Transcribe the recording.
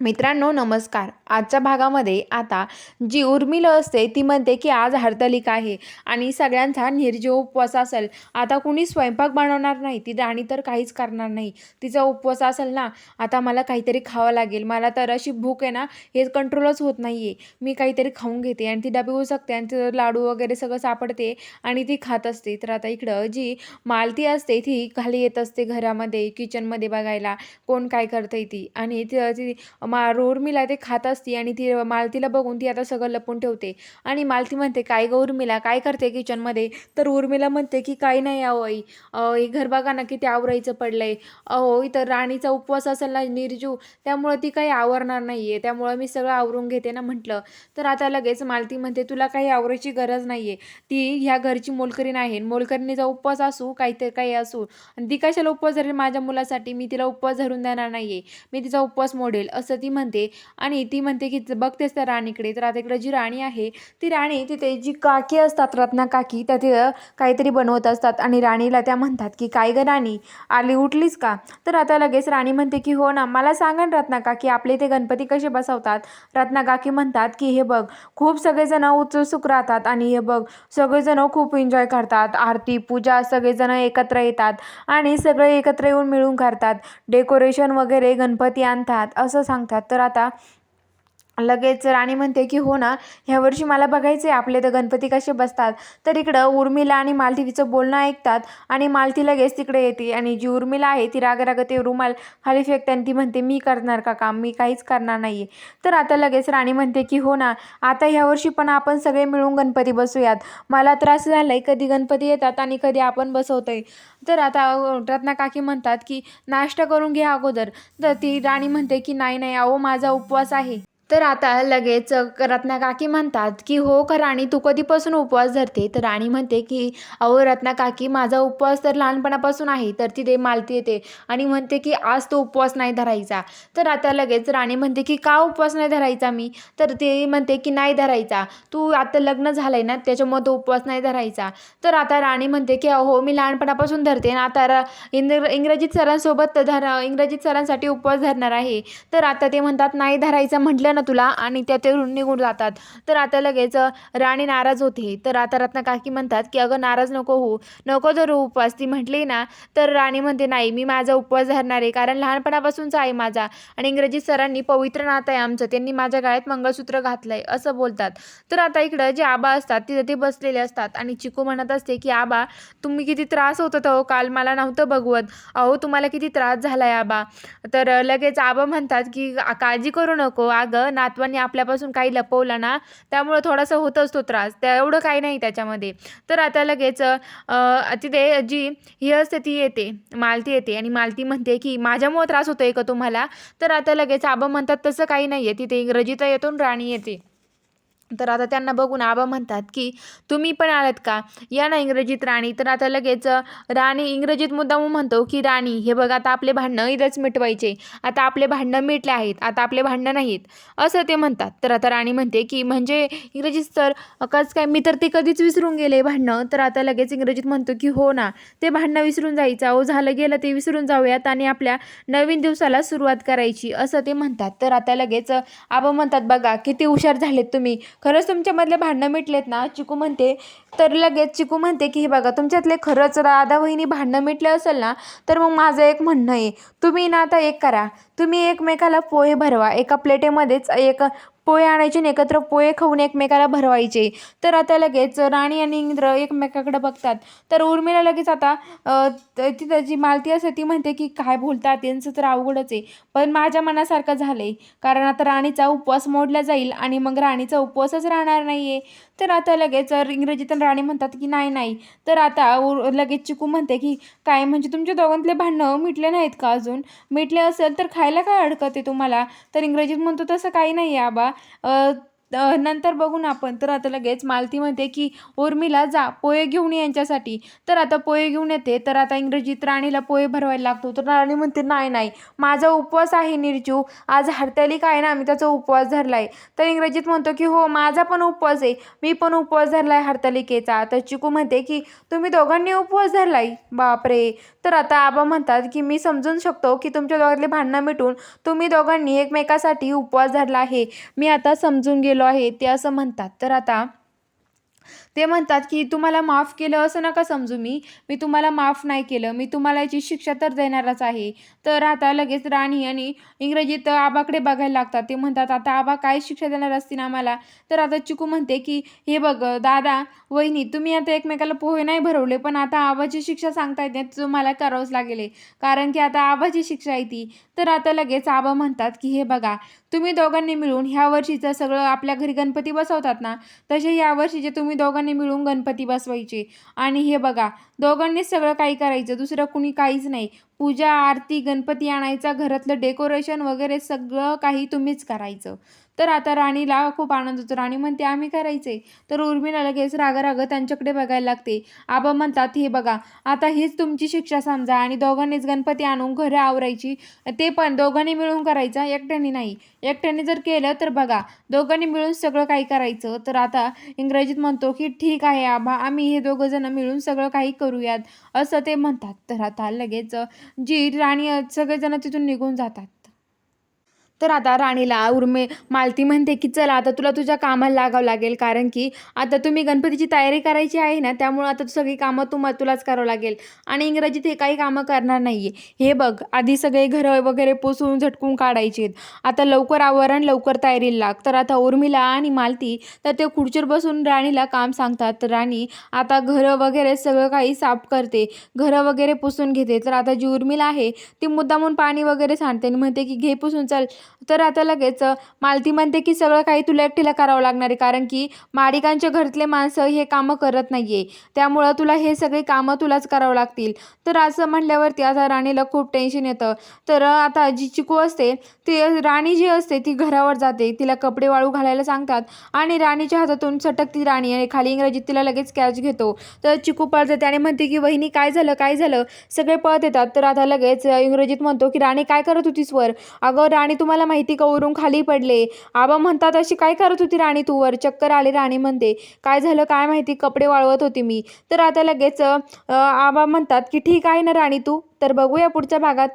मित्रांनो नमस्कार. आजच्या भागामध्ये आता जी उर्मिला असते ती म्हणते की आज हरतालिका आहे आणि सगळ्यांचा निर्जीव उपवास असेल. आता कुणी स्वयंपाक बनवणार नाही ती राणी तर काहीच करणार नाही. तिचा उपवास असेल ना आता मला काहीतरी खावं लागेल. मला तर अशी भूक आहे ना हे कंट्रोलच होत नाही आहे मी काहीतरी खाऊन घेते आणि ती डबे होऊ शकते आणि तिचं लाडू वगैरे सगळं सापडते आणि ती खात असते. तर आता इकडं जी मालती असते ती खाली येत असते घरामध्ये किचनमध्ये बघायला. कोण काय करतंय ती? आणि ती मा उर्मिला ते खात असते असती आणि ती मालतीला बघून ती आता सगळं लपून ठेवते. आणि मालती म्हणते काय गं उर्मिला? काय करते किचनमध्ये? तर उर्मिला म्हणते की काही नाही अहो आई. अहो, हे घर बघा ना किती आवरायचं पडलंय. अहो इतर राणीचा उपवास असेल ना निर्जू त्यामुळं ती काही आवरणार नाही आहे त्यामुळं मी सगळं आवरून घेते ना म्हटलं. तर आता लगेच मालती म्हणते तुला काही आवरायची गरज नाही आहे ती ह्या घरची मोलकरीण आहे. मोलकरीणीचा उपवास असू काहीतरी काही असू. आणि ती कशाला उपवास धरेल माझ्या मुलासाठी? मी तिला उपवास धरून देणार नाही आहे मी तिचा उपवास मोडेल. असं ती म्हणते. आणि ती म्हणते की बघतेस त्या राणीकडे तर आता इकडे जी राणी आहे ती राणी तिथे जी काकी असतात रत्ना काकी त्या तिथं काहीतरी बनवत असतात आणि राणीला त्या म्हणतात की काय गं राणी आली उठलीस का? तर आता लगेच राणी म्हणते की हो ना मला सांगा ना रत्ना काकी आपले इथे गणपती कसे बसवतात? रत्ना काकी म्हणतात की हे बघ खूप सगळेजण उत्सुक राहतात आणि हे बघ सगळेजण खूप एन्जॉय करतात आरती पूजा सगळेजण एकत्र येतात आणि सगळे एकत्र येऊन मिळून करतात डेकोरेशन वगैरे गणपती आणतात असं सांगतात. तर आता लगेच राणी म्हणते की हो ना ह्या वर्षी मला बघायचं आहे आपले तर गणपती कसे बसतात. तर इकडं उर्मिला आणि मालती तिचं बोलणं ऐकतात आणि मालती लगेच तिकडे येते आणि जी उर्मिला आहे ती राग ते रुमाल खाली फेकते आणि ती म्हणते मी करणार का काम? मी काहीच करणार नाही आहे तर आता लगेच राणी म्हणते की हो ना आता ह्या वर्षी पण आपण सगळे मिळून गणपती बसूयात. मला त्रास झाला आहे कधी गणपती येतात आणि कधी आपण बसवतो आहे तर आता रत्ना काकी म्हणतात की नाश्ता करून घ्या अगोदर. तर ती राणी म्हणते की नाही नाही अहो माझा उपवास आहे. तर आता लगेच रत्ना काकी म्हणतात की हो का राणी तू कधीपासून उपवास धरते? तर राणी म्हणते की अहो रत्ना काकी माझा उपवास तर लहानपणापासून आहे तर ती ते मालती येते. आणि म्हणते की आज तो उपवास नाही धरायचा. तर आता लगेच राणी म्हणते की का उपवास नाही धरायचा मी? तर ते म्हणते की नाही धरायचा. तू आता लग्न झालंय ना त्याच्यामुळे तो उपवास नाही धरायचा. तर आता राणी म्हणते की अहो मी लहानपणापासून धरते ना आता र इंग्र इंग्रजीत सरांसोबत धर इंग्रजीत सरांसाठी उपवास धरणार आहे. तर आता ते म्हणतात नाही धरायचं. म्हटलं ना तुला आणि त्या ते निघून जातात. तर आता लगेच राणी नाराज होते. तर आता रत्ना काकी म्हणतात की अगं नाराज नको हो नको जर उपवास. ती म्हटली ना तर राणी म्हणते नाही मी माझा उपवास धरणार आहे. कारण लहानपणापासूनचा आहे माझा. आणि इंग्रजी सरांनी पवित्र नातं आहे आमचं. त्यांनी माझ्या गाळ्यात मंगळसूत्र घातलं आहे असं बोलतात. तर आता इकडं जे आबा असतात तिथं ते बसलेले असतात. आणि चिकू म्हणत असते की आबा तुम्ही किती त्रास होत हो. काल मला नव्हतं बघवत. अहो तुम्हाला किती त्रास झाला आहे आबा. तर लगेच आबा म्हणतात की काळजी करू नको. अगं नातवांनी आपल्यापासून काही लपवलं ना त्यामुळं थोडासा होत तो त्रास. त्या एवढं काही नाही त्याच्यामध्ये. तर आता लगेच तिथे जी ही असते ती येते मालती येते आणि मालती म्हणते की माझ्यामुळं त्रास होतोय का तुम्हाला? तर आता लगेच आबा म्हणतात तसं काही नाही आहे तिथे इंग्रजीचा येतो आणि राणी येते. तर आता त्यांना बघून आबा म्हणतात की तुम्ही पण आलात का? या ना इंग्रजीत राणी. तर आता लगेच राणी इंग्रजीत मुद्दाम म्हणतो की राणी हे बघ आता आपले भांडणं इथंच मिटवायचे. आता आपले भांडणं मिटले आहेत. आता आपले भांडणं नाहीत. असं ते म्हणतात. तर आता राणी म्हणते की म्हणजे इंग्रजीत सर कसं काय? मी तर ते कधीच विसरून गेले भांडणं. तर आता लगेच इंग्रजीत म्हणतो की हो ना ते भांडणं विसरून जायचं. अहो झालं गेलं ते विसरून जाऊयात आणि आपल्या नवीन दिवसाला सुरुवात करायची. असं ते म्हणतात. तर आता लगेच आबा म्हणतात बघा किती हुशार झालेत तुम्ही. खरंच तुमच्यामधले भांडणं मिटलेत ना? चिकू म्हणते तर लगेच चिकू म्हणते की हे बघा तुमच्यातले खरंच राधा वहिनी भांडणं मिटले असेल ना तर मग माझं एक म्हणणं आहे. तुम्ही ना आता एक करा. तुम्ही एकमेकाला पोहे भरवा. एका प्लेटेमध्येच एक पोहे आणायचे आणि एकत्र पोहे खाऊन एकमेकाला भरवायचे. तर आता लगेच राणी आणि इंद्र एकमेकाकडे बघतात. तर उर्मिला लगेच आता ती त्याची तिथं जी मालती असते ती म्हणते की काय बोलतात? यांचं तर अवघडच आहे. पण माझ्या मनासारखं झालं आहे कारण आता राणीचा उपवास मोडला जाईल आणि मग राणीचा उपवासच राहणार नाही आहे तर आता लगेच इंग्रजीतून राणी म्हणतात की नाही नाही. तर आता लगेच चिकू म्हणते की काय म्हणजे तुमच्या दोघांतले भांडणं मिटले नाहीत का अजून? मिटले असेल तर खायला काय अडकत आहे तुम्हाला? तर इंग्रजीत म्हणतो तसं काही नाही आहे आबा तर नंतर बघू ना आपण. तर आता लगेच मालती म्हणते की उर्मिला जा पोहे घेऊन ये यांच्यासाठी. तर आता पोहे घेऊन येते. तर आता इंग्रजीत राणीला पोहे भरवायला लागतो. तर राणी म्हणते नाही नाही माझा उपवास आहे निर्जू. आज हरतालिक आहे ना मी त्याचा उपवास धरला आहे तर इंग्रजीत म्हणतो की हो माझा पण उपवास आहे. मी पण उपवास धरला आहे हरतालिकेचा. तर चिकू म्हणते की तुम्ही दोघांनी उपवास धरला आहे बापरे. तर आता आबा म्हणतात की मी समजून शकतो की तुमच्या दोघातले भांडणं मिटून तुम्ही दोघांनी एकमेकासाठी उपवास धरला आहे. मी आता समजून गेलो आहे ते असं म्हणतात. तर आता ते म्हणतात की तुम्हाला माफ केलं असं नका समजू मी. मी तुम्हाला माफ नाही केलं. मी तुम्हाला याची शिक्षा तर देणारच आहे. तर आता लगेच राणी आणि इंग्रजीत आबाकडे बघायला लागतात. ते म्हणतात आता आबा काय शिक्षा देणार असतील आम्हाला? तर आता चिकू म्हणते की हे बघ दादा वहिनी तुम्ही आता एकमेकाला पोहे नाही भरवले पण आता आबाची शिक्षा सांगता येते तुम्हाला करावंच लागेल आहे. कारण की आता आबाची शिक्षा आहे ती. तर आता लगेच आबा म्हणतात की हे बघा तुम्ही दोघांनी मिळून ह्या वर्षीचं सगळं आपल्या घरी गणपती बसवतात ना? तसे या वर्षीचे तुम्ही दोघांनी मिळून गणपती बसवायचे. आणि हे बघा दोघांनीच सगळं काही करायचं दुसरं कुणी काहीच नाही. पूजा आरती गणपती आणायचा घरातलं डेकोरेशन वगैरे सगळं काही तुम्हीच करायचं. तर आता राणीला खूप आनंद होतो. राणी म्हणते आम्ही करायचे तर उर्मिला लगेच रागाराग त्यांच्याकडे बघायला लागते. आबा म्हणतात हे बघा आता हीच तुमची शिक्षा समजा आणि दोघांनीच गणपती आणून घरं आवरायची. ते पण दोघांनी मिळून करायचं एकट्याने नाही. एकट्याने जर केलं तर बघा दोघांनी मिळून सगळं काही करायचं. तर आता इंग्रजीत म्हणतो की ठीक आहे आबा आम्ही हे दोघं जण मिळून सगळं काही करूयात. असं ते म्हणतात. तर आता लगेच जी राणी सगळेजण तिथून निघून जातात. तर आता राणीला उर्मे मालती म्हणते की चला आता तुला तुझ्या कामाला लागावं लागेल कारण की आता तुम्ही गणपतीची तयारी करायची आहे ना त्यामुळं आता सगळी कामं तुम्हा तुलाच करावं लागेल. आणि इंग्रजीत हे काही कामं करणार नाही आहे हे बघ आधी सगळे घरं वगैरे पुसून झटकून काढायचे. आहेत आता लवकर आवरण लवकर तयारीला लाग. तर आता उर्मिला आणि मालती तर ते खुर्चीवर बसून राणीला काम सांगतात. तर राणी आता घरं वगैरे सगळं काही साफ करते. घरं वगैरे पुसून घेते. तर आता जी उर्मिला आहे ती मुद्दामून पाणी वगैरे सांडते आणि म्हणते की घे पुसून चल. तर आता लगेच मालती म्हणते की सगळं काही तुला एकटीला करावं लागणार आहे कारण की माडिकांच्या घरातले माणसं हे कामं करत नाही आहे त्यामुळं तुला हे सगळे कामं तुलाच करावं लागतील. तर असं म्हटल्यावरती आता राणीला खूप टेन्शन येतं. तर आता जी चिकू असते ती राणी जी असते ती घरावर जाते. तिला कपडे वाळू घालायला सांगतात आणि राणीच्या हातातून सटकती राणी आणि खाली इंग्रजीत तिला लगेच कॅच घेतो. तर चिकू पळते आणि म्हणते की वहिनी काय झालं? काय झालं? सगळे पळत येतात. तर आता लगेच इंग्रजीत म्हणतो की राणी काय करत होतीस वर? अगं राणी तुम्हाला माहिती का? वरून खाली पडले. आबा म्हणतात अशी काय करत होती राणी तू? वर चक्कर आली राणी म्हणते. काय झालं? काय माहिती? कपडे वाळवत होती मी. तर आता लगेच आबा म्हणतात की ठीक आहे ना राणी तू? तर बघूया पुढच्या भागात.